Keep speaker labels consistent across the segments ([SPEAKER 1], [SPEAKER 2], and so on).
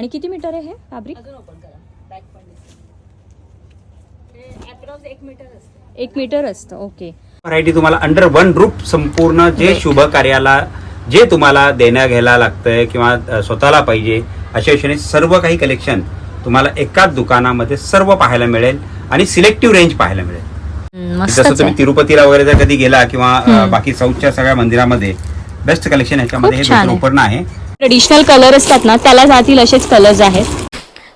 [SPEAKER 1] आणि किती मीटर आहे हे फॅब्रिक
[SPEAKER 2] अजून ओपन करा. बॅक पण दिसेल हे अप्रॉक्स एक मीटर असते.
[SPEAKER 1] एक मीटर असतं ओके.
[SPEAKER 3] व्हरायटी तुम्हाला अंडर वन रूप संपूर्ण जे. शुभ कार्याला जे तुम्हाला देण्या घ्यायला लागतंय किंवा स्वतःला पाहिजे अशा विषयाने सर्व काही कलेक्शन तुम्हाला एकाच दुकानामध्ये सर्व पाहायला मिळेल आणि सिलेक्टिव्ह रेंज पाहायला मिळेल. जसं तुम्ही तिरुपतीला वगैरे जर कधी गेला किंवा. बाकी साऊथच्या सगळ्या मंदिरामध्ये बेस्ट कलेक्शन ह्याच्यामध्ये हे
[SPEAKER 1] आहे.
[SPEAKER 3] उपरणं आहे.
[SPEAKER 1] ट्रेडिशनल कलर असतात ना त्याला जातील असेच कलर्स आहेत.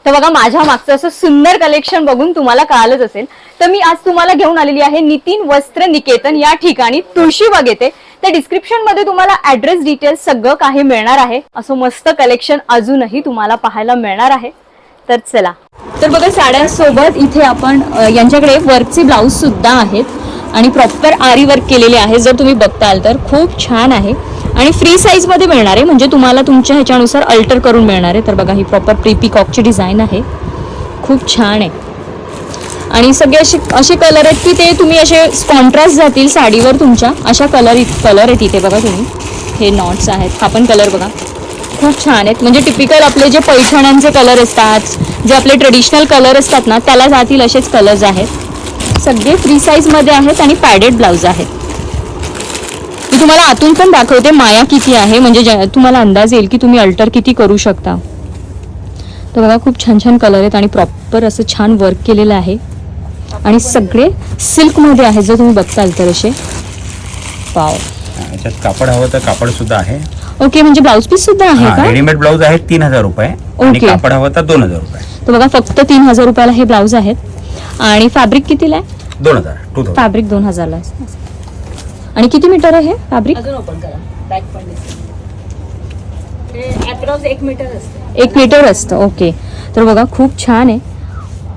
[SPEAKER 1] तर बघा माझ्या मागचं असं सुंदर कलेक्शन बघून तुम्हाला कळालंच असेल. तर मी आज तुम्हाला घेऊन आलेली आहे नितीन वस्त्र निकेतन. या ठिकाणी तुळशीबाग येते. त्या डिस्क्रिप्शनमध्ये तुम्हाला ऍड्रेस डिटेल्स सगळं काही मिळणार आहे. असं मस्त कलेक्शन अजूनही तुम्हाला पाहायला मिळणार आहे. तर चला. तर बघा साड्यांसोबत इथे आपण यांच्याकडे वर्कचे ब्लाऊज सुद्धा आहेत. आणि प्रॉपर आरी वर्क केलेले आहे जर तुम्ही बघताल तर. खूप छान आहे. आणि फ्री साईजमध्ये मिळणार आहे. म्हणजे तुम्हाला तुमच्या ह्याच्यानुसार अल्टर करून मिळणार आहे. तर बघा ही प्रॉपर प्रीपी कॉकची डिझाईन आहे. खूप छान आहे. आणि सगळे असे असे कलर आहेत की ते तुम्ही असे कॉन्ट्रास्ट जातील साडीवर तुमच्या. अशा कलर कलर आहेत इथे बघा तुम्ही. हे नॉट्स आहेत. हा पण कलर बघा. खूप छान आहेत. म्हणजे टिपिकल आपले जे पैठण्यांचे कलर असतात जे आपले ट्रेडिशनल कलर असतात ना त्याला जातील असेच कलर्स आहेत. सगळे फ्री साईजमध्ये आहेत आणि पॅडेड ब्लाऊज आहेत. तुम्हाला आतून पण दाखवते माया किती आहे. म्हणजे तुम्हाला अंदाज येईल की तुम्ही अल्टर किती करू शकता. तर बघा खूप छान छान कलर आहेत आणि प्रॉपर असं छान वर्क केलेलं आहे. आणि सगळे सिल्कमध्ये आहे जर तुम्ही बघताल तर असे.
[SPEAKER 3] याच्यात कापड हवं तर कापड सुद्धा आहे.
[SPEAKER 1] ओके म्हणजे ब्लाऊज पीस सुद्धा आहे का?
[SPEAKER 3] रेडीमेड ब्लाऊज आहे तीन हजार रुपये. आणि
[SPEAKER 1] Okay.
[SPEAKER 3] कापड हवं तर दोन हजार रुपये.
[SPEAKER 1] तर बघा फक्त तीन हजार रुपयाला हे ब्लाऊज आहेत. आणि फॅब्रिक कितीला आहे?
[SPEAKER 3] दोन हजार टू थाउजंड
[SPEAKER 1] फॅब्रिक दोन हजारला आहे. आणि किती मीटर आहे हे फॅब्रिक
[SPEAKER 2] अजून ओपन करा. बॅक पण हे एक मीटर असते.
[SPEAKER 1] एक मीटर असतं ओके तर बघा खूप छान आहे.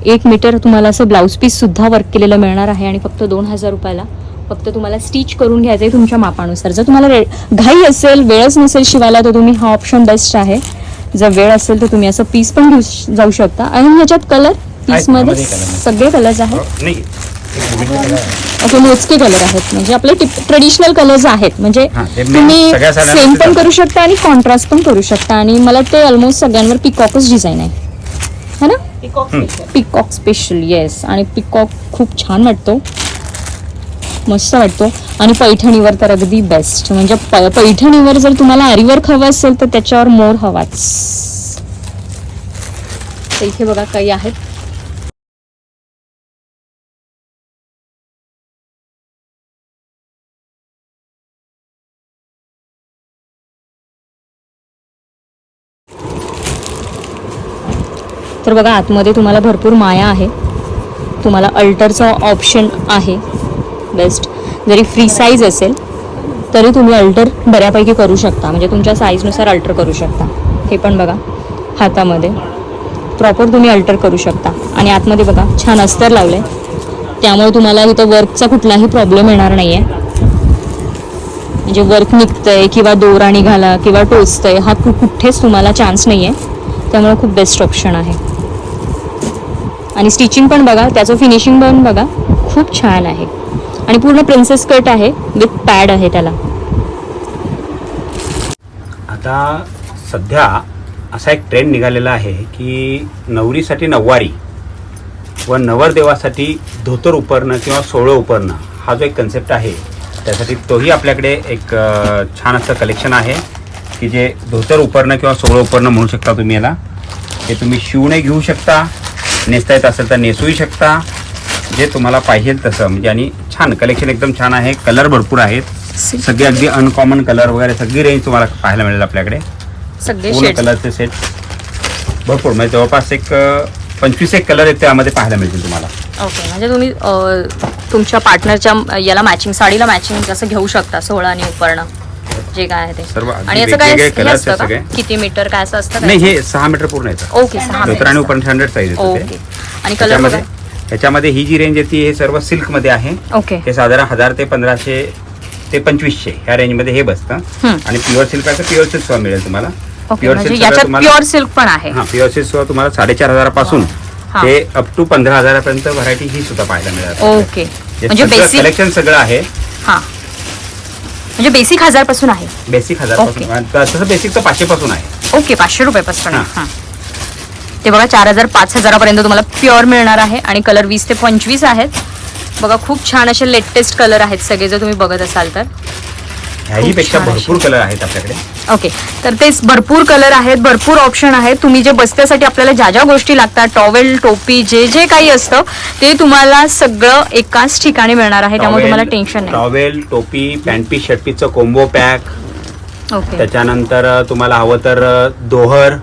[SPEAKER 1] एक मीटर तुम्हाला असं ब्लाऊज पीस सुद्धा वर्क केलेलं मिळणार आहे आणि फक्त दोन हजार रुपयाला. फक्त तुम्हाला स्टिच करून घ्यायचं आहे तुमच्या मापानुसार. जर तुम्हाला रे घाई असेल वेळच नसेल शिवायला तर तुम्ही हा ऑप्शन बेस्ट आहे. जर वेळ असेल तर तुम्ही असं पीस पण घेऊ श- जाऊ शकता. आणि ह्याच्यात कलर पीसमध्ये
[SPEAKER 3] ह्यामध्ये colour.
[SPEAKER 1] सगळे कलर्स आहेत.
[SPEAKER 3] नाही. मिनिट.
[SPEAKER 1] ओके मोजके कलर आहेत. म्हणजे आपले ट्रेडिशनल कलर्स आहेत. म्हणजे
[SPEAKER 3] हा, ते main
[SPEAKER 1] तुम्ही
[SPEAKER 3] सगळ्या
[SPEAKER 1] सेम पण. करू शकता आणि कॉन्ट्रास्ट पण करू शकता. आणि मला ते ऑलमोस्ट सगळ्यांवर पिकॉकच डिझाईन आहे. है ना?
[SPEAKER 2] Peacock special
[SPEAKER 1] peacock special yes आणि पिकॉक खूप छान वाटतो. मस्त वाटतो. आणि पैठणीवर तर अगदी बेस्ट म्हणजे प- पैठणीवर जर तुम्हाला आरीवर हवं असेल तर त्याच्यावर मोर हवाच. तर इथे बघा काही आहेत. तर बघा आतमध्ये तुम्हाला भरपूर माया आहे. तुम्हाला अल्टरचा ऑप्शन आहे. बेस्ट. जरी फ्री साईज असेल तरी तुम्ही अल्टर बऱ्यापैकी करू शकता. म्हणजे तुमच्या साईजनुसार अल्टर करू शकता. हे पण बघा हातामध्ये. प्रॉपर तुम्ही अल्टर करू शकता. आणि आतमध्ये बघा छान अस्तर लावलं आहे त्यामुळे तुम्हाला इथं वर्कचा कुठलाही प्रॉब्लेम येणार नाही आहे म्हणजे वर्क निघतंय किंवा दोरा निघाला किंवा टोचतंय हा कुठेच तुम्हाला चान्स नाही आहे त्यामुळे खूप बेस्ट ऑप्शन आहे. आणि स्टिचिंग पण बघा त्याचं फिनिशिंग पण बघा खूप छान आहे. आणि पूर्ण प्रिन्सेस कट आहे विथ पॅड आहे त्याला.
[SPEAKER 3] आता सध्या असा एक ट्रेंड निघालेला आहे की नवरीसाठी नऊवारी व नवरदेवासाठी धोतर उपरणं किंवा सोळं उपरणं हा जो एक कन्सेप्ट आहे त्यासाठी तोही आपल्याकडे एक छान असं कलेक्शन आहे की जे धोतर उपरणं किंवा सोळं उपरणं म्हणू शकता तुम्ही याला. हे तुम्ही शिवणे घेऊ शकता. नेसता येत असेल तर नेसूही शकता. जे तुम्हाला पाहिजे तसं. म्हणजे आणि छान. कलेक्शन एकदम छान आहे. कलर भरपूर आहेत. सगळे अगदी अनकॉमन कलर वगैरे. सगळी रेंज तुम्हाला पाहायला मिळेल आपल्याकडे.
[SPEAKER 1] सगळे
[SPEAKER 3] पूर्ण
[SPEAKER 1] शेड
[SPEAKER 3] कलरचे सेट भरपूर. म्हणजे जवळपास एक पंचवीस एक कलर आहेत त्यामध्ये पाहायला मिळतील तुम्हाला.
[SPEAKER 1] ओके म्हणजे तुम्ही अ, तुमच्या पार्टनरच्या याला मॅचिंग साडीला मॅचिंग जसं घेऊ शकता सोळा आणि उपरणं. जे काय आहे ते.
[SPEAKER 3] सर्व अगदी
[SPEAKER 1] आणि याचं काय
[SPEAKER 3] वेगवेगळे
[SPEAKER 1] हे
[SPEAKER 3] colours
[SPEAKER 1] असतं
[SPEAKER 3] आहेत
[SPEAKER 1] का?
[SPEAKER 3] सगळे.
[SPEAKER 1] किती मीटर काय असं असतं
[SPEAKER 3] नाही? हे सहा मीटर पूर्ण येतं.
[SPEAKER 1] ओके सहा
[SPEAKER 3] धोतर आणि
[SPEAKER 1] मीटर
[SPEAKER 3] स्टँडर्ड साईज
[SPEAKER 1] ओके. आणि कलर
[SPEAKER 3] त्याच्यामध्ये ही जी रेंज येते हे सर्व सिल्कमध्ये आहे.
[SPEAKER 1] ओके.
[SPEAKER 3] हे साधारण हजार ते पंधराशे ते पंचवीसशे ह्या रेंजमध्ये हे बसतं.
[SPEAKER 1] हम्म.
[SPEAKER 3] आणि प्युअर सिल्क आहे प्युअर सिल्क सुद्धा मिळेल तुम्हाला.
[SPEAKER 1] ओके
[SPEAKER 3] प्युअर
[SPEAKER 1] म्हणजे
[SPEAKER 3] सिल्क
[SPEAKER 1] याच्यात प्युअर सिल्क पण आहे.
[SPEAKER 3] हा प्युअर सिल्क सुद्धा तुम्हाला साडेचार हजारापासून
[SPEAKER 1] हा.
[SPEAKER 3] ते अप टू पंधरा हजारापर्यंत व्हरायटी ही सुद्धा पाहायला मिळेल
[SPEAKER 1] ओके. म्हणजे बेसिक
[SPEAKER 3] कलेक्शन सगळं आहे.
[SPEAKER 1] हा. म्हणजे बेसिक हजारपासून आहे
[SPEAKER 3] बेसिक हजारपासून तसं बेसिक तर पाचशे पासून आहे
[SPEAKER 1] ओके पाचशे रुपयापासून.
[SPEAKER 3] हा.
[SPEAKER 1] हा. ते बघा चार हजार पाच हजारापर्यंत तुम्हाला प्युअर मिळणार आहे आणि कलर वीस ते पंचवीस आहेत बघा खूप छान असे लेटेस्ट कलर आहेत सगळे जर तुम्ही बघत असाल तर
[SPEAKER 3] ह्याहीपेक्षा
[SPEAKER 1] छान.
[SPEAKER 3] भरपूर कलर आहेत आपल्याकडे.
[SPEAKER 1] ओके तर तेच भरपूर कलर आहेत भरपूर ऑप्शन आहेत. तुम्ही जे बसत्यासाठी आपल्याला ज्या ज्या गोष्टी लागतात टॉवेल टोपी जे जे काही असतं ते तुम्हाला सगळं एकाच ठिकाणी मिळणार आहे. त्यामुळे तुम्हाला टेन्शन नाही.
[SPEAKER 3] टॉवेल टोपी पॅन्ट पीस शर्ट पीसचं कोंबो पॅक
[SPEAKER 1] ओके.
[SPEAKER 3] त्याच्यानंतर तुम्हाला हवं तर दोहर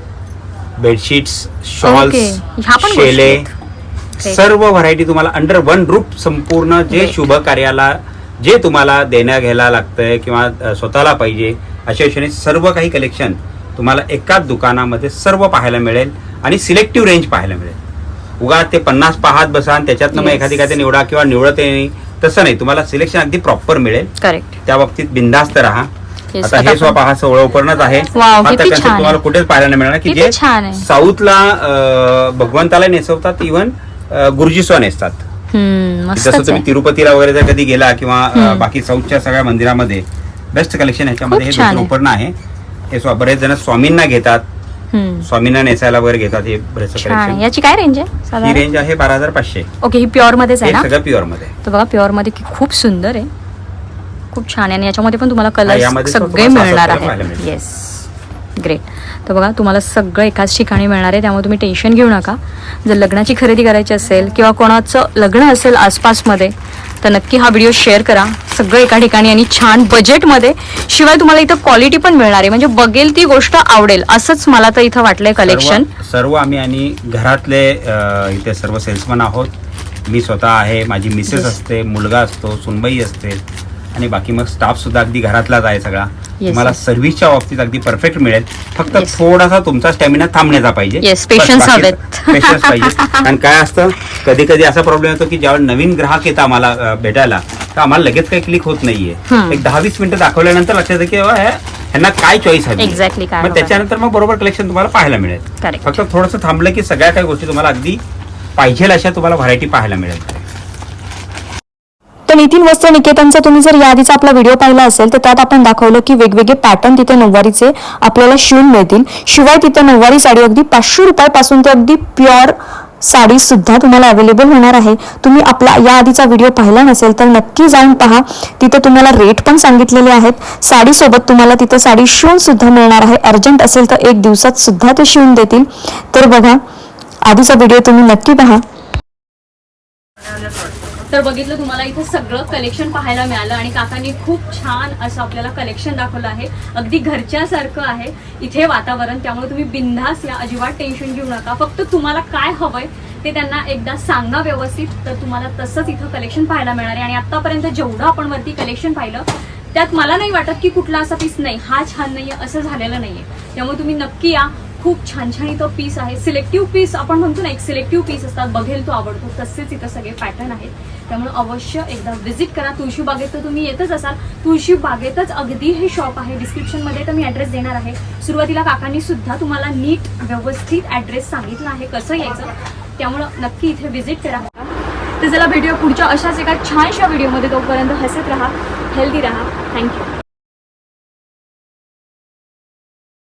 [SPEAKER 3] बेडशीट्स शॉल्स शेले. सर्व व्हरायटी तुम्हाला अंडर वन रूप संपूर्ण जे. शुभ कार्याला जे तुम्हाला देण्या घ्यायला लागतंय किंवा स्वतःला पाहिजे अशा हिशोबाने सर्व काही कलेक्शन तुम्हाला एकाच दुकानामध्ये सर्व पाहायला मिळेल आणि सिलेक्टिव्ह रेंज पाहायला मिळेल. उगा ते पन्नास पाहत बसा आणि त्याच्यातनं मग. एखादी काय निवडा किंवा निवडत नाही. तसं नाही. तुम्हाला सिलेक्शन अगदी प्रॉपर मिळेल.
[SPEAKER 1] करेक्ट
[SPEAKER 3] त्या बाबतीत बिंदास्त राहा. आता हे स्वतः
[SPEAKER 1] आपण-
[SPEAKER 3] हा सोहळा उपरणच आहे. तुम्हाला. कुठेच पाहायला नाही मिळणार. की जे. साऊथला भगवंताला नेसवतात इव्हन गुरुजीस्वा नेसतात.
[SPEAKER 1] हम्म
[SPEAKER 3] जसं तुम्ही
[SPEAKER 1] आहे.
[SPEAKER 3] तिरुपतीला वगैरे जर कधी गेला किंवा. बाकी साऊथच्या सगळ्या मंदिरामध्ये बेस्ट कलेक्शन ह्याच्यामध्ये हे
[SPEAKER 1] आहे.
[SPEAKER 3] उपरणं आहे. हे बरेच जण स्वामींना घेतात. स्वामींना नेसायला वगैरे घेतात हे
[SPEAKER 1] आहे.
[SPEAKER 3] कलेक्शन
[SPEAKER 1] याची काय रेंज आहे
[SPEAKER 3] ही रेंज आहे बारा हजार पाचशे.
[SPEAKER 1] ओके ही प्युअर मध्येच आहे
[SPEAKER 3] सगळं प्युअरमध्ये
[SPEAKER 1] तर बघा प्युअरमध्ये खूप सुंदर आहे. खूप छान आहे. आणि याच्यामध्ये पण तुम्हाला कलर सगळे मिळणार
[SPEAKER 3] मिळतील.
[SPEAKER 1] येस ग्रेट तर बघा तुम्हाला सगळं एकाच ठिकाणी मिळणार आहे त्यामुळे तुम्ही टेन्शन घेऊ नका. जर लग्नाची खरेदी करायची असेल किंवा कोणाचं लग्न असेल आसपासमध्ये तर नक्की हा व्हिडिओ शेअर करा. सगळं एका ठिकाणी आणि छान बजेटमध्ये शिवाय तुम्हाला इथं क्वालिटी पण मिळणार आहे. म्हणजे बघेल ती गोष्ट आवडेल असंच मला तर इथं वाटलंय कलेक्शन
[SPEAKER 3] सर्व- आम्ही आणि घरातले इथे सर्व सेल्समन आहोत. मी स्वतः आहे माझी मिसेस. असते मुलगा असतो सुनबाई असते. आणि बाकी मग स्टाफ सुद्धा अगदी घरातलाच आहे सगळा तुम्हाला. सर्व्हिसच्या बाबतीत अगदी परफेक्ट मिळेल फक्त. थोडासा तुमचा स्टॅमिना थांबण्याचा पाहिजे. पेशन्स पाहिजे आणि काय असतं कधी कधी असा प्रॉब्लेम येतो की ज्यावेळी नवीन ग्राहक येतात आम्हाला भेटायला तर आम्हाला लगेच काही क्लिक होत नाहीये. एक दहा वीस मिनिटं दाखवल्यानंतर लक्षात येतं की ह्यांना काय चॉईस हवी
[SPEAKER 1] काय
[SPEAKER 3] मग. त्याच्यानंतर मग बरोबर कलेक्शन तुम्हाला पाहायला मिळेल. फक्त थोडंसं थांबलं की सगळ्या काही गोष्टी तुम्हाला अगदी पाहिजे अशा तुम्हाला व्हरायटी पाहायला मिळेल
[SPEAKER 4] तर नितीन वस्त्र निकेतनचा तुम्ही जर याआधीचा आपला व्हिडिओ पाहिला असेल तर त्यात आपण दाखवलं की वेगवेगळे पॅटर्न तिथे नऊवारीचे आपल्याला शिवून मिळतील. शिवाय तिथे नऊवारी साडी अगदी पाचशे रुपयापासून ते अगदी प्युअर साडी सुद्धा तुम्हाला अवेलेबल होणार आहे. तुम्ही आपला या आधीचा व्हिडिओ पाहिला नसेल तर नक्की जाऊन पहा. तिथे तुम्हाला रेट पण सांगितलेले आहेत. साडीसोबत तुम्हाला तिथे साडी शिवून सुद्धा मिळणार आहे. अर्जंट असेल तर एक दिवसात सुद्धा ते शिवून देतील. तर बघा आधीचा व्हिडिओ तुम्ही नक्की पहा.
[SPEAKER 1] तर बघितलं तुम्हाला इथे सगळं कलेक्शन पाहायला मिळालं आणि काकांनी खूप छान असं आपल्याला कलेक्शन दाखवलं आहे. अगदी घरच्यासारखं आहे इथे वातावरण त्यामुळे तुम्ही बिंधास या अजिबात टेन्शन घेऊ नका. फक्त तुम्हाला काय हवंय ते त्यांना एकदा सांगा व्यवस्थित. तर तुम्हाला तसंच इथं कलेक्शन पाहायला मिळणार आहे. आणि आतापर्यंत जेवढं आपण वरती कलेक्शन पाहिलं त्यात मला नाही वाटत की कुठला असा पीस नाही. हा छान नाहीये असं झालेलं नाहीये. त्यामुळे तुम्ही नक्की या. खूप छान छान इथं पीस आहे. सिलेक्टिव्ह पीस आपण म्हणतो ना एक सिलेक्टिव्ह पीस असतात. बघेल तो आवडतो. तसेच इथं सगळे पॅटर्न आहेत. त्यामुळे अवश्य एकदा व्हिजिट करा. तुळशी बागेत तर तुम्ही येतच असाल. तुळशी बागेतच अगदी हे शॉप आहे. डिस्क्रिप्शनमध्ये तर मी ॲड्रेस देणार आहे. सुरुवातीला काकांनी सुद्धा तुम्हाला नीट व्यवस्थित ॲड्रेस सांगितला आहे कसं यायचं. त्यामुळं नक्की इथे व्हिजिट करा. तर चला भेटूया पुढच्या अशाच एका छानशा व्हिडिओमध्ये तोपर्यंत हसत राहा हेल्दी राहा. थँक्यू